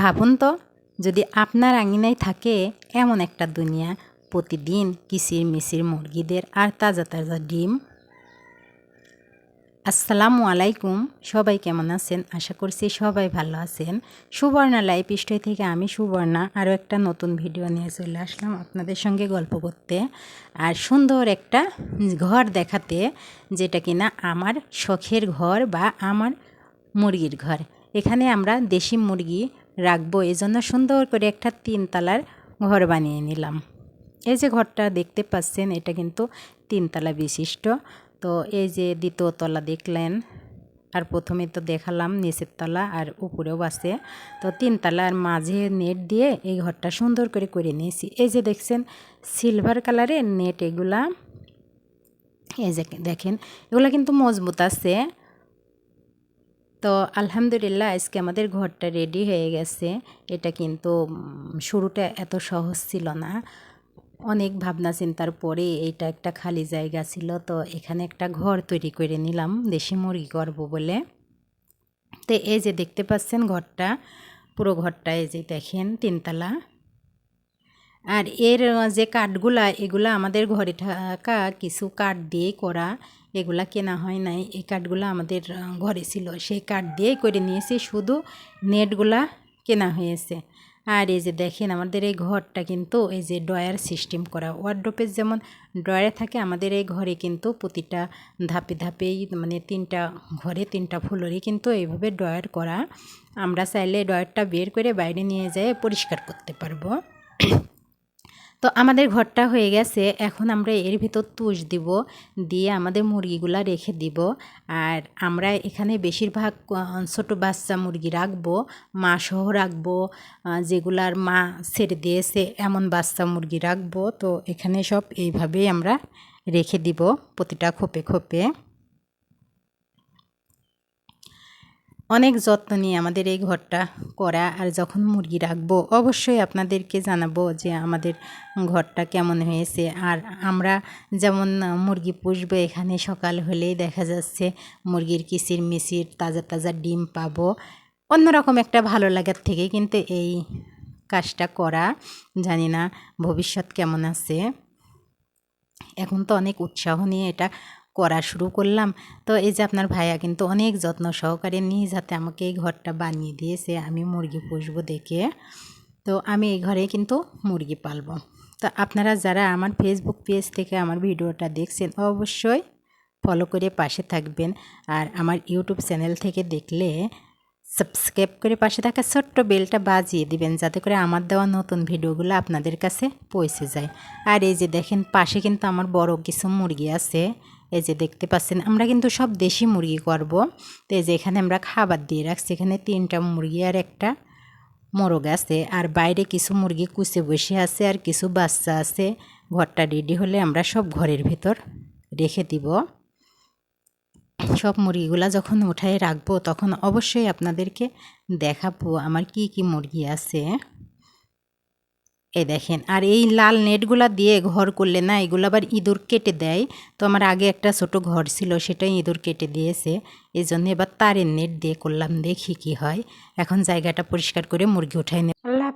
ভাবুন তো, যদি আপনার আঙিনায় থাকে এমন একটা দুনিয়া, প্রতিদিন কিসির মিসির মুরগিদের আর তাজা তাজা ডিম। আসসালামু আলাইকুম, সবাই কেমন আছেন? আশা করছি সবাই ভালো আছেন। সুবর্ণা লাইফ স্টোরি থেকে আমি সুবর্ণা, আরও একটা নতুন ভিডিও নিয়ে চলে আসলাম আপনাদের সঙ্গে গল্প করতে। আর সুন্দর একটা ঘর দেখাতে, যেটা কিনা আমার শখের ঘর বা আমার মুরগির ঘর। এখানে আমরা দেশি মুরগি রাখব। এই জন্য সুন্দর করে একটা তিনতলার ঘর বানিয়ে নিলাম। এই যে ঘরটা দেখতে পাচ্ছেন, এটা কিন্তু তিনতলা বিশিষ্ট। তো এই যে দ্বিতীয় তলা দেখলেন, আর প্রথমে তো দেখালাম নিচের তলা আর উপরেও আছে। তো তিনতলার মাঝে নেট দিয়ে এই ঘরটা সুন্দর করে করে নিয়েছি। এই যে দেখছেন, সিলভার কালারের নেট এগুলা। এই যে দেখেন, এগুলো কিন্তু মজবুত আছে। তো আলহামদুলিল্লাহ, আজকে আমাদের ঘরটা রেডি হয়ে গেছে। এটা কিন্তু শুরুটা এত সহজ ছিল না। অনেক ভাবনা চিন্তার পরে এইটা একটা খালি জায়গা ছিল, তো এখানে একটা ঘর তৈরি করে নিলাম, দেশি মুরগি করব বলে। তো এই যে দেখতে পাচ্ছেন ঘরটা, পুরো ঘরটা এই যে দেখেন, তিনতলা। আর এর যে কাঠগুলা, এগুলা আমাদের ঘরে থাকা কিছু কাঠ দিয়ে করা, এগুলা কেনা হয় নাই। এই কাঠগুলো আমাদের ঘরে ছিল। সেই কাঠ দিয়েই করে নিয়েছি। শুধু নেটগুলা কেনা হয়েছে। আর এই যে দেখেন, আমাদের এই ঘরটা কিন্তু এই যে ড্রয়ার সিস্টেম করা। ওয়ার্ড্রোপের যেমন ড্রয়ারে থাকে, আমাদের এই ঘরে কিন্তু প্রতিটা ধাপে ধাপেই মানে তিনটা ঘরে তিনটা ফুলরি কিন্তু এইভাবে ড্রয়ার করা। আমরা চাইলে ড্রয়ারটা বের করে বাইরে নিয়ে যেয়ে পরিষ্কার করতে পারব। তো আমাদের ঘরটা হয়ে গেছে। এখন আমরা এর ভিতর তুষ দিব, দিয়ে আমাদের মুরগিগুলা রেখে দিব। আর আমরা এখানে বেশিরভাগ ছোট বাচ্চা মুরগি রাখব মা সহ রাখব যেগুলার মা ছেড়ে দিয়েছে, এমন বাচ্চা মুরগি রাখব। তো এখানে সব এইভাবেই আমরা রেখে দিব প্রতিটা খোপে খোপে। অনেক যত্ন নিয়ে আমাদের এই ঘরটা করা আর যখন মুরগি রাখব অবশ্যই আপনাদেরকে জানাব যে আমাদের ঘরটা কেমন হয়েছে। আর আমরা যেমন মুরগি পুষবো এখানে সকাল হলেই দেখা যাচ্ছে মুরগির কিসির মিসির তাজা তাজা ডিম পাবো। অন্যরকম একটা ভালো লাগার থেকে কিন্তু এই কাজটা করা, জানি না ভবিষ্যৎ কেমন আছে। এখন তো অনেক উৎসাহ নিয়ে এটা করা শুরু করলাম। তো এই যে আপনার ভাইয়া কিন্তু অনেক যত্ন সহকারে নিয়ে যাতে আমাকে এই ঘরটা বানিয়ে দিয়েছে, আমি মুরগি পুষবো দেখে। তো আমি এই ঘরে কিন্তু মুরগি পালবো। তো আপনারা যারা আমার ফেসবুক পেজ থেকে আমার ভিডিওটা দেখছেন, অবশ্যই ফলো করে পাশে থাকবেন। আর আমার ইউটিউব চ্যানেল থেকে দেখলে সাবস্ক্রাইব করে পাশে থাকা ছোট্ট বেলটা বাজিয়ে দিবেন, যাতে করে আমার দেওয়া নতুন ভিডিওগুলো আপনাদের কাছে পৌঁছে যায়। আর এই যে দেখেন, পাশে কিন্তু আমার বড় কিছু মুরগি আছে। এই যে দেখতে পাচ্ছেন, আমরা কিন্তু সব দেশি মুরগি করব। তো এই যে এখানে আমরা খাবার দিয়ে রাখছি, এখানে তিনটা মুরগি আর একটা মোরগ আছে। আর বাইরে কিছু মুরগি কুচে বসে আছে আর কিছু বাচ্চা আছে। ঘরটা রেডি হলে আমরা সব ঘরের ভেতর রেখে দিব। সব মুরগিগুলা যখন উঠায় রাখব, তখন অবশ্যই আপনাদেরকে দেখাবো আমার কি কি মুরগি আছে। এই দেখেন, আর এই লাল নেটগুলা দিয়ে ঘর করলে না, এগুলো আবার ইঁদুর কেটে দেয়। তো আমার আগে একটা ছোট ঘর ছিল, সেটাই ইঁদুর কেটে দিয়েছে। এই জন্য এবার তারের নেট দিয়ে করলাম, দেখি কি হয়। এখন জায়গাটা পরিষ্কার করে মুরগি উঠাই নেব আল্লাহ